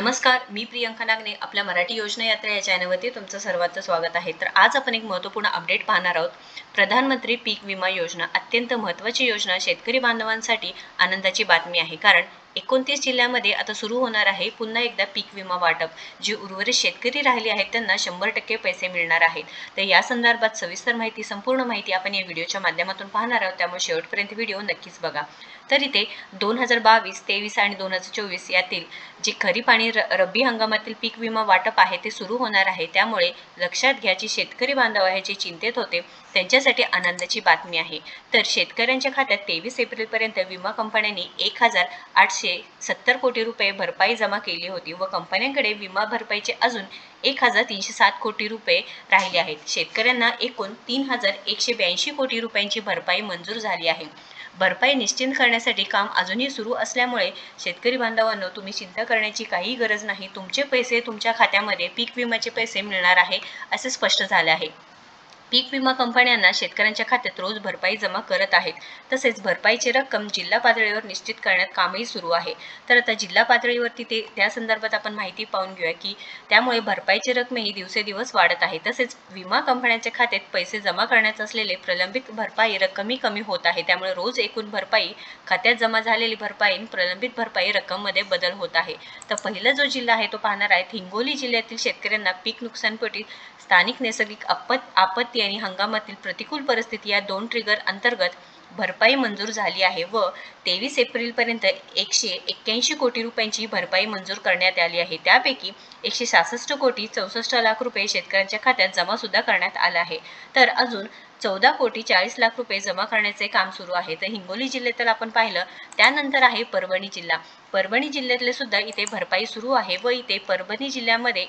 नमस्कार मी प्रियंका नागने आपल्या मराठी योजना यात्रा या चॅनलवरती तुमचं सर्वांचं स्वागत आहे. तर आज आपण एक महत्त्वपूर्ण अपडेट पाहणार आहोत. प्रधानमंत्री पीक विमा योजना अत्यंत महत्त्वाची योजना शेतकरी बांधवांसाठी आनंदाची बातमी आहे. कारण एकोणतीस जिल्ह्यामध्ये आता सुरू होणार आहे पुन्हा एकदा पीक विमा वाटप. जे उर्वरित शेतकरी राहिले आहेत त्यांना शंभर टक्के पैसे मिळणार आहेत. तर या संदर्भात सविस्तर माहिती संपूर्ण माहिती आपण या व्हिडिओच्या माध्यमातून पाहणार आहोत. त्यामुळे शेवटपर्यंत व्हिडिओ नक्कीच बघा. तर इथे दोन हजार बावीस तेवीस आणि दोन हजार चोवीस यातील जे खरीप आणि र रब्बी हंगामातील पीक विमा वाटप आहे ते सुरू होणार आहे. त्यामुळे लक्षात घ्या जे शेतकरी बांधव आहे जे चिंतेत होते त्यांच्यासाठी आनंदाची बातमी आहे. तर शेतकऱ्यांच्या खात्यात तेवीस एप्रिलपर्यंत विमा कंपन्यांनी एक हजार आठशे सत्तर कोटी रुपये भरपाई जमा केली होती व कंपन्यांकडे विमा भरपाईचे अजून एक हजार तीनशे सात कोटी रुपये राहिले आहेत. शेतकऱ्यांना एकूण तीन हजार एकशे ब्याऐंशी कोटी रुपयांची भरपाई मंजूर झाली आहे. भरपाई निश्चित करण्यासाठी काम अजूनही सुरू असल्यामुळे शेतकरी बांधवांनो तुम्ही चिंता करण्याची काही गरज नाही. तुमचे पैसे तुमच्या खात्यामध्ये पीक विम्याचे पैसे मिळणार आहे असे स्पष्ट झाले आहे. पीक विमा कंपन्यांना शेतकऱ्यांच्या खात्यात रोज भरपाई जमा करत आहेत. तसेच भरपाईची रक्कम जिल्हा पातळीवर निश्चित करण्यात कामही सुरू आहे. तर आता जिल्हा पातळीवरती ते त्या संदर्भात आपण माहिती पाहून घेऊया की त्यामुळे भरपाईची रकमेही दिवसेदिवस वाढत आहे. तसेच विमा कंपन्यांच्या खात्यात पैसे जमा करण्यात असलेले प्रलंबित भरपाई रक्कमही कमी होत आहे. त्यामुळे रोज एकूण भरपाई खात्यात जमा झालेली भरपाई प्रलंबित भरपाई रक्कममध्ये बदल होत आहे. तर पहिला जो जिल्हा आहे तो पाहणार आहे. हिंगोली जिल्ह्यातील शेतकऱ्यांना पीक नुकसानपोटी स्थानिक नैसर्गिक आपत परिस्थिती आणि हंगामातील प्रतिकूल परिस्थिती या दोन ट्रिगर अंतर्गत भरपाई मंजूर झाली आहे व तेवीस एप्रिलपर्यंत एकशे एक्क्याऐंशी कोटी रुपयांची भरपाई मंजूर करण्यात आली आहे. त्यापैकी एकशे सहासष्ट कोटी चौसष्ट लाख रुपये शेतकऱ्यांच्या खात्यात जमा सुद्धा करण्यात आला आहे. तर अजून चौदा कोटी चाळीस लाख रुपये जमा करण्याचे काम सुरू आहे. तर हिंगोली जिल्ह्यातील आपण पाहिलं त्यानंतर आहे परभणी जिल्हा. परभणी जिल्ह्यातले सुद्धा इथे भरपाई सुरू आहे व इथे परभणी जिल्ह्यामध्ये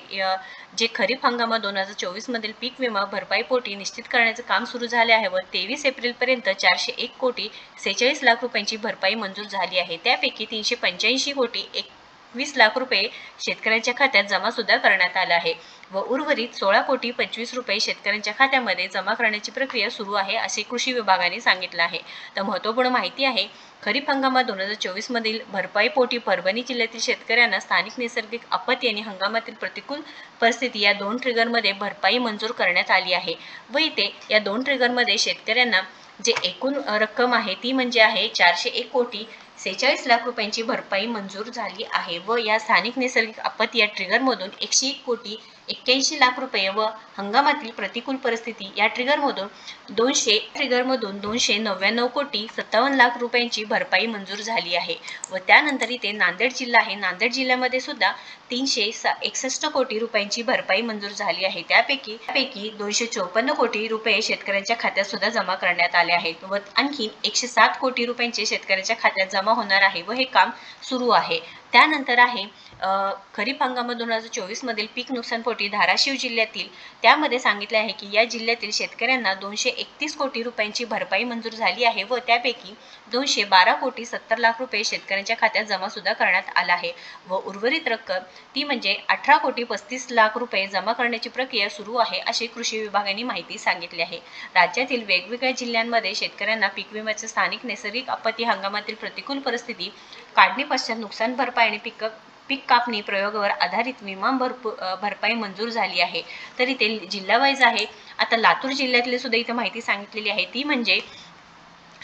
जे खरीप हंगामा दोन हजार चोवीसमधील पीक विमा भरपाईपोटी निश्चित करण्याचं काम सुरू झाले आहे व तेवीस एप्रिलपर्यंत चारशे एक कोटी सेहेचाळीस लाख रुपयांची भरपाई मंजूर झाली आहे. त्यापैकी तीनशे पंच्याऐंशी कोटी एक वीस लाख रुपये शेतकऱ्यांच्या खात्यात जमा सुद्धा करण्यात आला आहे. व उर्वरित सोळा कोटी पंचवीस रुपये शेतकऱ्यांच्या खात्यामध्ये जमा करण्याची प्रक्रिया सुरू आहे असे कृषी विभागाने सांगितलं आहे. तर महत्त्वपूर्ण माहिती आहे खरीप हंगामात दोन हजार चोवीसमधील भरपाईपोटी परभणी जिल्ह्यातील शेतकऱ्यांना स्थानिक नैसर्गिक आपत्ती आणि हंगामातील प्रतिकूल परिस्थिती या दोन ट्रिगरमध्ये भरपाई मंजूर करण्यात आली आहे. व इथे या दोन ट्रिगरमध्ये शेतकऱ्यांना जे एकूण रक्कम आहे ती म्हणजे आहे चारशे एक कोटी सेहेचाळीस लाख रुपयांची भरपाई मंजूर झाली आहे व या स्थानिक नैसर्गिक आपत्ती या ट्रिगरमधून एकशे एक कोटी एक्क्याऐंशी लाख रुपये व हंगामातील प्रतिकूल परिस्थिती या ट्रिगरमधून दोनशे ट्रिगरमधून दोनशे नव्याण्णव कोटी सत्तावन्न लाख रुपयांची भरपाई मंजूर झाली आहे व त्यानंतर इथे नांदेड जिल्हा आहे. नांदेड जिल्ह्यामध्ये सुद्धा तीनशे सा एकसष्ट कोटी रुपयांची भरपाई मंजूर झाली आहे. त्यापैकी त्यापैकी दोनशे चोपन्न कोटी रुपये शेतकऱ्यांच्या खात्यात सुद्धा जमा करण्यात आले आहेत व आणखी एकशे सात कोटी रुपयांचे शेतकऱ्यांच्या खात्यात जमा होणार आहे व हे काम सुरू आहे. त्यानंतर आहे खरीप हंगाम दोन हजार चोवीसमधील पीक नुकसानपोटी धाराशिव जिल्ह्यातील त्यामध्ये सांगितले आहे की या जिल्ह्यातील शेतकऱ्यांना दोनशे एकतीस कोटी रुपयांची भरपाई मंजूर झाली आहे व त्यापैकी दोनशे बारा कोटी सत्तर लाख रुपये शेतकऱ्यांच्या खात्यात जमा सुद्धा करण्यात आला आहे व उर्वरित रक्कम ती म्हणजे अठरा कोटी पस्तीस लाख रुपये जमा करण्याची प्रक्रिया सुरू आहे अशी कृषी विभागाने माहिती सांगितली आहे. राज्यातील वेगवेगळ्या जिल्ह्यांमध्ये शेतकऱ्यांना पीक विम्याचे स्थानिक नैसर्गिक आपत्ती हंगामातील प्रतिकूल परिस्थिती काढणी पश्चात नुकसान भरपाई आणि पिक पीक कापणी प्रयोगावर आधारित विमा भरपू भरपाई मंजूर झाली आहे. तर इथे जिल्हा वाईज आहे. आता लातूर जिल्ह्यातली सुद्धा इथे माहिती सांगितलेली आहे. ती म्हणजे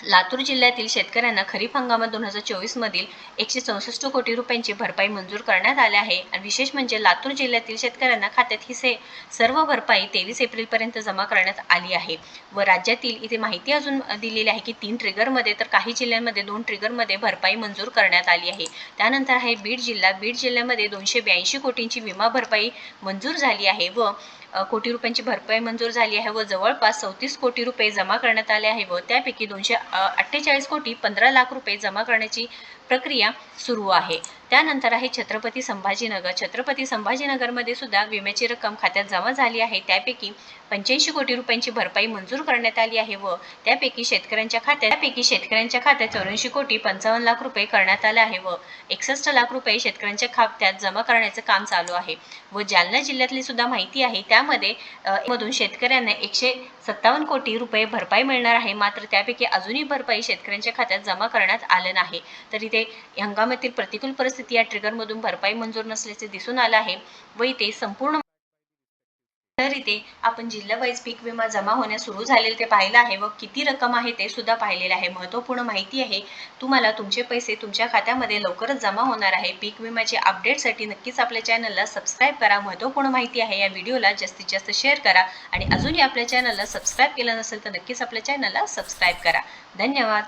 लातूर जिल्ह्यातील शेतकऱ्यांना खरीप हंगामात दोन हजार चोवीसमधील एकशे चौसष्ट कोटी रुपयांची भरपाई मंजूर करण्यात आली आहे. आणि विशेष म्हणजे लातूर जिल्ह्यातील शेतकऱ्यांना खात्यात ही से सर्व भरपाई तेवीस एप्रिलपर्यंत जमा करण्यात आली आहे. व राज्यातील इथे माहिती अजून दिलेली आहे की तीन ट्रिगरमध्ये तर काही जिल्ह्यांमध्ये दोन ट्रिगरमध्ये भरपाई मंजूर करण्यात आली आहे. त्यानंतर आहे बीड जिल्हा. बीड जिल्ह्यामध्ये दोनशे ब्याऐंशी कोटींची विमा भरपाई मंजूर झाली आहे व कोटी रुपयांची भरपाई मंजूर झाली आहे व जवळपास चौतीस कोटी रुपये जमा करण्यात आले आहे व त्यापैकी दोनशे अठ्ठेचाळीस कोटी पंधरा लाख रुपये जमा करण्याची प्रक्रिया सुरू आहे. त्यानंतर आहे छत्रपती संभाजीनगर. छत्रपती संभाजीनगरमध्ये सुद्धा विम्याची रक्कम खात्यात जमा झाली आहे. त्यापैकी पंच्याऐंशी कोटी रुपयांची भरपाई मंजूर करण्यात आली आहे व त्यापैकी शेतकऱ्यांच्या खात्यात त्यापैकी शेतकऱ्यांच्या खात्यात चौऱ्याऐंशी कोटी पंचावन्न लाख रुपये करण्यात आले आहे व एकसष्ट लाख रुपये शेतकऱ्यांच्या खात्यात जमा करण्याचं काम चालू आहे. व जालना जिल्ह्यातली सुद्धा माहिती आहे. त्यामध्ये मधून शेतकऱ्यांना एकशे सत्तावन्न कोटी रुपये भरपाई मिळणार आहे. मात्र त्यापैकी अजूनही भरपाई शेतकऱ्यांच्या खात्यात जमा करण्यात आलं नाही. तर इथे हंगामातील प्रतिकूल परिस्थिती या ट्रिगरमधून भरपाई मंजूर नसल्याचे दिसून आलं आहे व इथे संपूर्ण तर इथे आपण जिल्हा-वाईज पीक विमा जमा होण्यास सुरू झालेले ते पाहिलं आहे व किती रक्कम आहे ते सुद्धा पाहिलेलं आहे. महत्त्वपूर्ण माहिती आहे. तुम्हाला तुमचे पैसे तुमच्या खात्यामध्ये लवकरच जमा होणार आहे. पीक विम्याचे अपडेटसाठी नक्कीच आपल्या चॅनलला सबस्क्राईब करा. महत्त्वपूर्ण माहिती आहे. या व्हिडिओला जास्तीत जास्त शेअर करा आणि अजूनही आपल्या चॅनलला सबस्क्राईब केलं नसेल तर नक्कीच आपल्या चॅनलला सबस्क्राईब करा. धन्यवाद.